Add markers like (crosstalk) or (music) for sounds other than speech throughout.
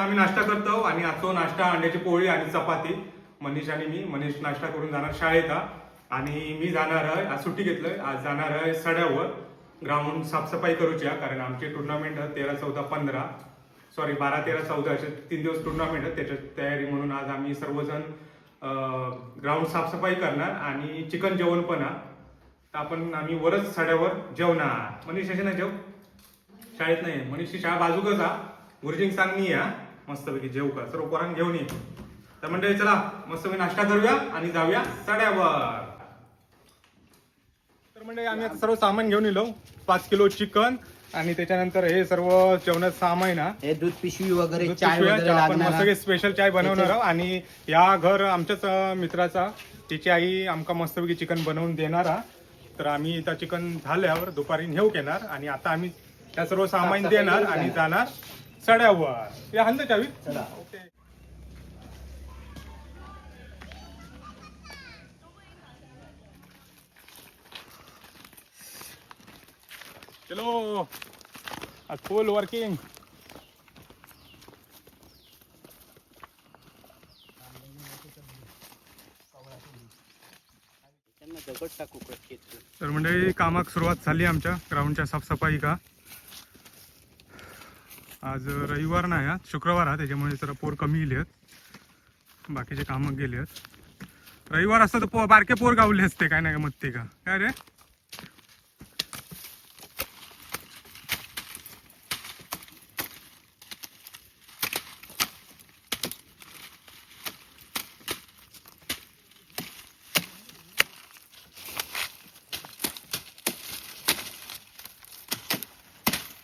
आता आम्ही नाश्ता करतो आणि आजचा नाश्ता अंड्याची पोळी आणि चपाती. मनीष आणि मी मनीष नाश्ता करून जाणार शाळेत. हा. आणि मी जाणार आहे आज सुट्टी घेतलंय. आज जाणार आहे सड्यावर. ग्राउंड साफसफाई करूची कारण आमची टुर्नामेंट तेरा चौदा पंधरा. सॉरी बारा तेरा चौदा असे तीन दिवस टुर्नामेंट आहे. त्याच्या तयारी म्हणून आज आम्ही सर्वजण ग्राउंड साफसफाई करणार आणि चिकन जेवण पण तर आपण आम्ही वरच सड्यावर जेवणार. मनीष असे ना जेव. शाळेत नाही मनीषची शाळा बाजूकच हा गुरुजींग सांगनी या मस्तपैकी जेव का? सर्व पोरांना घेऊन ये. तर म्हणजे चला मस्तपैकी नाश्ता करूया आणि जाऊया सड्यावर. तर म्हणजे आम्ही आता सर्व सामान घेऊन येलो. पाच किलो चिकन आणि त्याच्यानंतर हे सर्व जेवणाचं सामान ना. हे दूध पिशवी वगैरे दूध चाय पिशव्या, वगैरे आपण लागणार सगळे स्पेशल चाय बनवणार आहोत. आणि या घर आमच्याच अं, मित्राचा तिची आई आमका मस्तपैकी चिकन बनवून देणार हा. तर आम्ही इथं चिकन झाल्यावर दुपारी नेऊ घेणार. आणि आता आम्ही त्या सर्व सामान देणार आणि जाणार. सड्यावर. या हंद चावी ओके. चलो. फुल वर्किंग तर मंडळी कामाक सुरुवात झाली आमच्या. ग्राउंडच्या साफसफाई का? आज रविवार नाही हा शुक्रवार हा त्याच्यामुळे जरा पोर कमी गेले आहेत. बाकीचे कामं गेले आहेत. रविवार असतं तर पो बारके पोर गावले असते काय नाही मग ते का? काय रे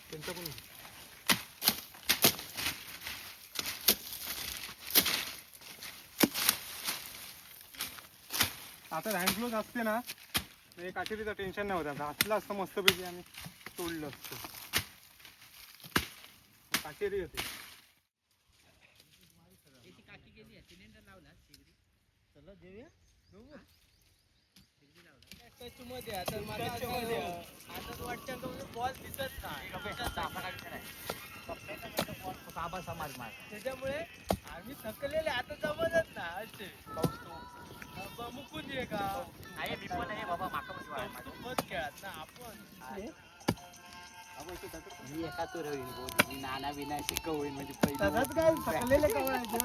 त्यांचं पण आता हँड ग्लोव्ह असते ना ते काटेरीचं टेन्शन नाही होत घातलं असतं मस्तपैकी आणि तोडलं असतं. काटेरी होते. त्याच्यामुळे आम्ही थकलेले आता जमतच ना असे. मुकून ये का? मत खेळत ना आपण. मी एका तो होईल बोल मी नाना बिना शिकव होईल म्हणजे तसंच काय? थकलेले कवळायचे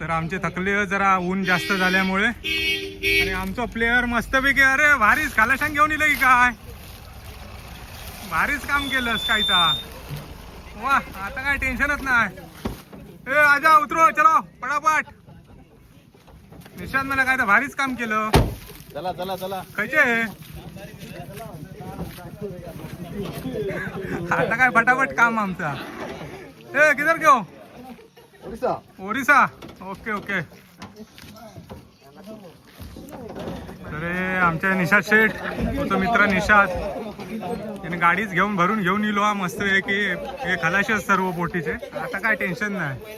तर आमचे थकले जरा ऊन जास्त झाल्यामुळे. आणि आमचा प्लेअर मस्तपैकी अरे भारीच खालाशान घेऊन येलं की काय? भारीच काम केलंस काय ता वा आता काय टेन्शनच नाही. ए आजा उतरो चलो पटापट. निशांत मला काय तर भारीच काम केलं. चला चला चला. खायचे? आता काय फटाफट काम आमचा. ए किधर घेऊ ओरिसा। Okay okay. तर आमच्या निषाद शेठ तो मित्र निषाद. त्याने गाडीच घेऊन भरून घेऊन येलो हा मस्त आहे की हे खलाशच सर्व बोटीचे आता काय टेन्शन नाही.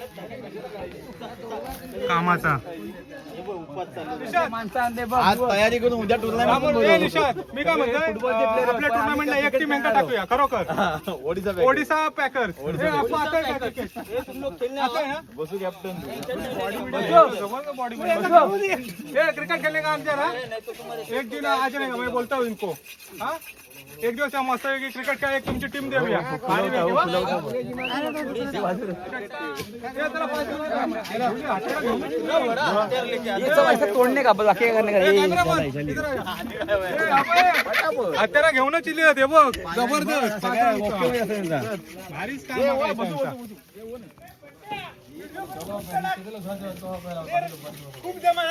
कामाचा. आज तयारी करून उद्या निषाद, मी काय म्हणतोय? अं, आपल्या टुर्नामेंटला एक टीम एंका टाकूया खरोखर. ओडिसा ओडिसा ना? बसू कॅप्टन ये क्रिकेट खेलने का आमच्या एक दिन आज नाही बोलता हूँ इनको. हाँ? एक दिवस हम मस्त की क्रिकेट का एक तुमची टीम देऊया? ये जरा पाच मिनिट. तोडणे का? बाकी हत्यारा घेऊनच इले होते बघ. जबरदस्त. भारीच काम खूप जमा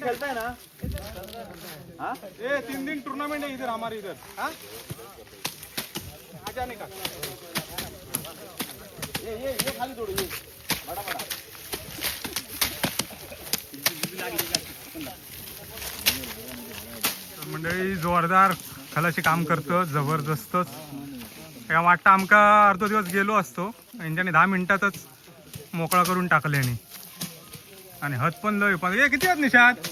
खेलता ना हाँ ये तीन दिन टूर्नामेंट है इधर हमारे इधर हाँ आ जाने का ये ये ये खाली छोड़ो ये बड़ा बड़ा मंडळी जोरदार खलाशी काम करतो जबरदस्तच या वाटतं आमका अर्धो दिवस गेलो असतो यांच्यानी दहा मिनिटातच मोकळा करून टाकल्याने आणि हत पण लय पण हे किती आहेत निशात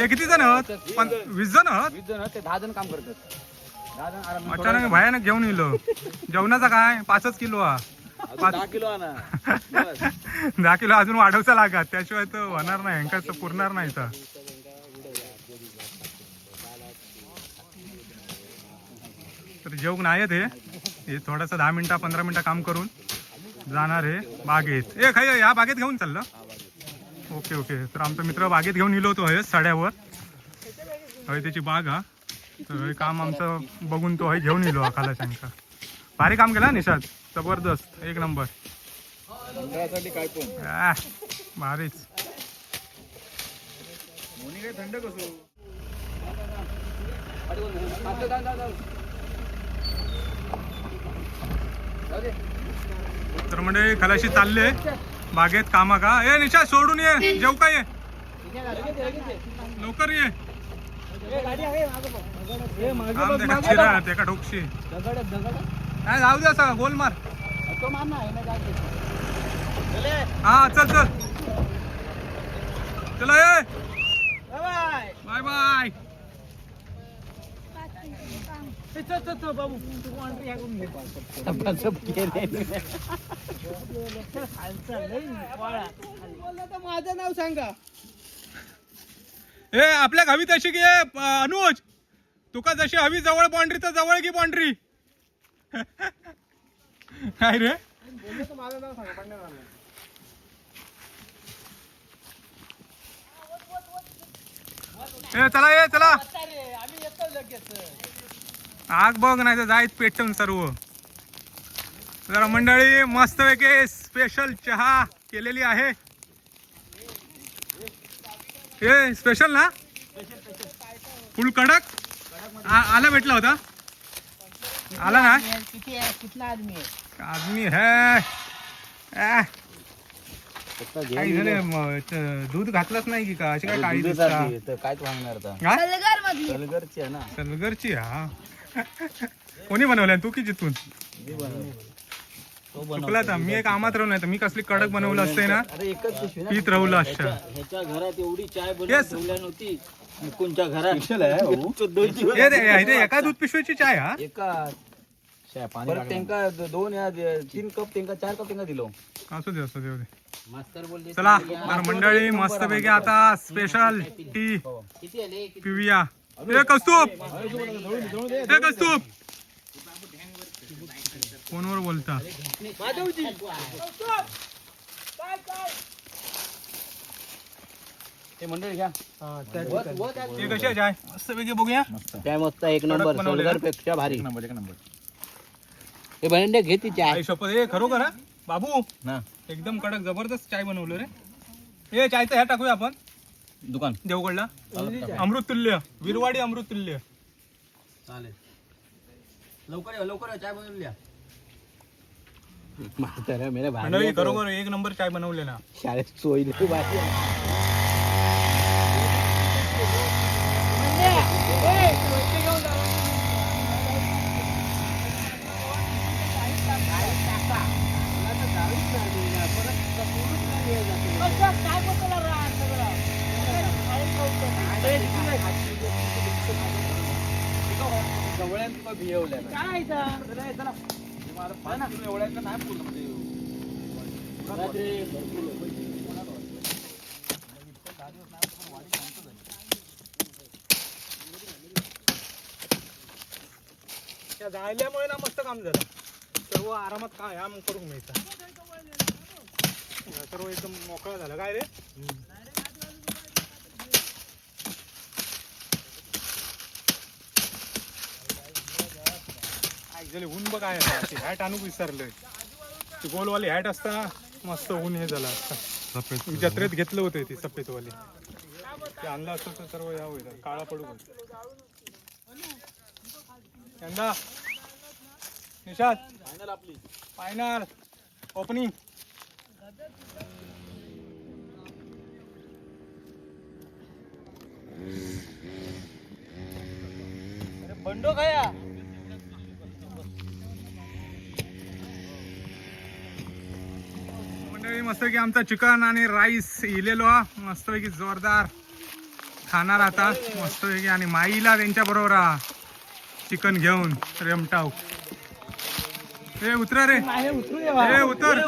हे किती जण आहात? पण वीस जण आहात? वीस जण ते दहा जण काम करतात. दहा जण आराम अचानक भयानक घेऊन येलो जेवणाचा काय? पाचच किलो हा पाच दहा किलो आणा. (laughs) बस. दहा किलो अजून वाढवचा लागत. त्याशिवाय तर होणार नाही पुरणार नाही तर तर जेवण आहेत हे. हे थोडंसं दहा मिनिटं पंधरा मिनिटं काम करून जाणार हे बागेत. ए खाय या बागेत घेऊन चाललं. Okay okay. तर आमचा मित्र बागेत घेऊन गेलो होतो हे सड्यावर. हय त्याची बाग हा. तर हे काम आमचं बघून तो हय घेऊन गेलो हा खालाशांका भारी काम केलं हा निशाद जबरदस्त. एक नंबर. मंडळासाठी भारीच. थंड कसो? तर म्हणजे खलाशी चालले बागेत कामा का? ए निशा सोडून ये. जेव का ये? लवकर ये. काम देखा ठोकशी काय जाऊ दे असं गोल मार. हा चल चल. चला ये बाय बाय. माझं नाव सांगा ए आपल्या हवी तशी की ए, अनुज तुका जशी हवी जवळ बाउंड्री तर जवळ की बाउंड्री काय रे? माझं नाव सांगा पण नाही ए चला. ये चला आम्ही येतो लगेच. आग बघ नाही तर जायत पेटून सर्व. जरा मंडळी मस्त पैकी स्पेशल चहा केलेली आहे. हे स्पेशल ना? फुल कडक? आला भेटला होता? आला ना? किती आहे कितला आदमी आहे आदमी है दूध घातलंच नाही की का? अशी काय काळी दिसता तर काय सांगणार आता. हा? सलगरची आहे ना. सलगरची हा. कोणी बनवल्या? तू की जिथून मी बनवलं. तो चुकला तर. मी एक आमात राहून नाही तर. मी कसली कडक बनवलं असते ना? पीत राहुल असतं ह्याच्या घरात एवढी चाय नव्हती. कोणच्या घरात. स्पेशल आहे भाऊ. (laughs) तो दोन दिवस हे हे एका दूध पिशवीची चाय हा? एका. त्यांका दोन तीन कप त्यांका चार कप त्यांका दिलो. असू दे असू चला तर मंडळी मस्त पैकी आता स्पेशल टी किती आले? किती पिऊया. हे कस्तूप हे कस्तूप फोनवर बोलता. चाय मस्त पैकी बघूया. चाय मस्त एक नंबर. सोलगरपेक्षा भारी. एक नंबर एक नंबर. हे भांडे घे ती चाय आई शपथ हे खरोखर हा? बाबू ना. एकदम कडक जबरदस्त चाय बनवलं रे. हे चायचं ह्या टाकूया आपण. दुकान. देवगडला? अमृत तुल्य विरवाडी अमृत तुल्य चालेल. लवकर या लवकर या चाय बनवल्या म्हाताऱ्या मेरे मंडळी भारी खरोखर एक नंबर चाय बनवले ना. शाळेत सोयी भारी आहे. त्या जायल्यामुळे ना मस्त काम झालं सर्व आरामात काय आम करून मिळतं सर्व एकदम मोकळा झाला. काय रे? त्याला ऊन बघ आहे ती हॅट आणूक विसरलोय. ती गोलवाली हॅट असता मस्त ऊन हे झालं असता. जत्रेत घेतलं होतं ती सफेदवाली. ते आणलं असतं तर सर्व या होईल. काळा पडू यंदा. निशाद फायनल ओपनिंग बंडो खाया मस्तपैकी आमचा चिकन आणि राईस इलेलो हा. मस्तपैकी जोरदार खाणार आता. मस्तपैकी आणि माईला त्यांच्या बरोबर हा. चिकन घेऊन. रेमटाव. ए उतरा रे. ए उतर.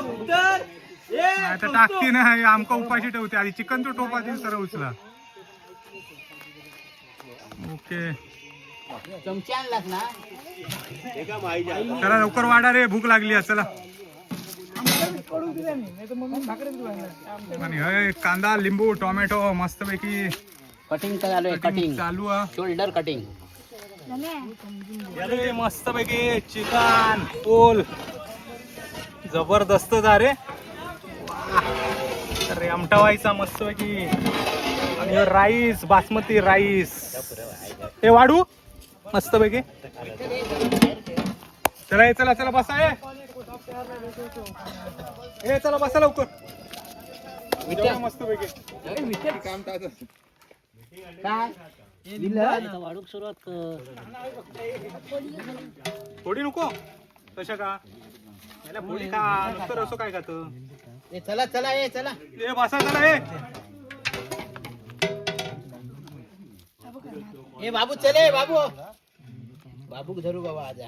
तर टाकती नाही आमका उपाशी ठेवते. आधी चिकन तो टोपा देईल सर उचला. ओके. ना. चला लवकर वाढा रे. भूक लागली चला. आणि कांदा लिंबू टोमॅटो मस्तपैकी कटिंग चालू आहे कटिंग चालू आहे. शोल्डर कटिंग अरे मस्त पैकी चिकन पोल. जबरदस्त जा रे. अरे आमटावायचा मस्त पैकी आणि राईस बासमती राईस. हे वाढू. मस्त पैकी चला चला चला बसा ये ए चला बसा लवकर. मस्त पैकी. काय? वाढूक सुरुवात कर. थोडी नको. तशा का? याला पोळी खा. नुसतं रसो काय खात? ए, चला चला ए चला. ए बसा चला ए. ए बाबू चले बाबू. बाबू धरू बाबा आज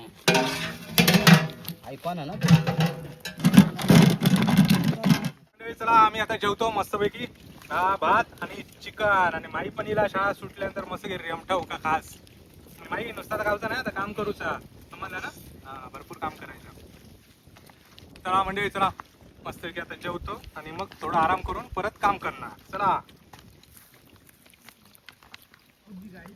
ऐकवा ना. ना तू. मंडळी, चला आम्ही आता जेवतो मस्तपैकी. हा भात आणि चिकन. आणि माई पण हिला शाळा सुटल्यानंतर मस्त घरी रेमठाऊ का खास. माई नुसता गावचा नाही आता काम करूचा. समजलं ना? हा भरपूर काम करायचं. चला मंडळी चला. मस्तपैकी आता जेवतो आणि मग थोडा आराम करून परत काम करणार. चला. नाही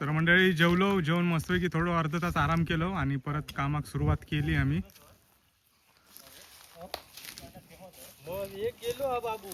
तर मंडळी जेवलो जेवण मस्तपैकी थोडं अर्ध तास आराम केलो आणि परत कामाक सुरुवात केली आम्ही. गेलो हा बाबू.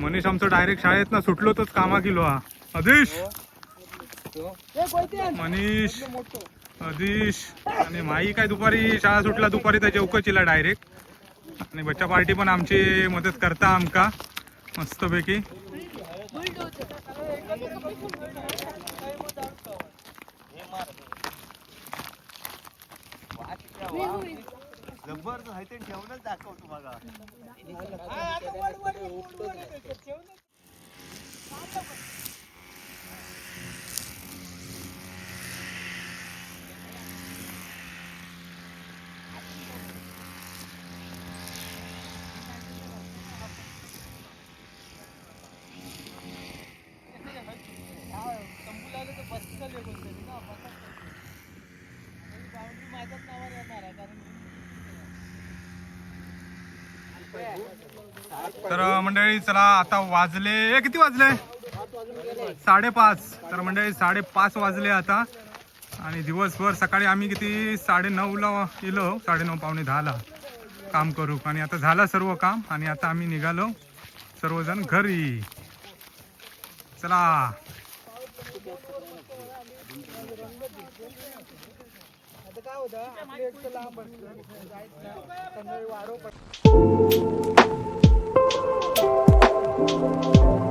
मनीष आमचं डायरेक्ट शाळेत ना सुटलो तोच कामा किलो हा. अधीश मनीष! अधीश आणि माई काय दुपारी शाळा सुटला दुपारी त्या जेवकचिला डायरेक्ट आणि बच्चा पार्टी पण आमची मदत करता आमका. मस्तपैकी. जबरदस्त आहे ते ठेवूनच दाखव तुम्हाला तंबू लागले तर बसचा लेवल तरी ना बाउंड्री माझ्याच नावावर येणार आहे कारण तर मंडळी चला आता वाजले ए, किती वाजले? साडेपाच. तर मंडळी साडेपाच वाजले आता. आणि दिवसभर सकाळी आम्ही किती साडे नऊला येलो साडेनऊ पावणे दहाला काम करू. आणि आता झालं सर्व काम. आणि आता आम्ही निघालो सर्वजण घरी. चला. काय होतं? Música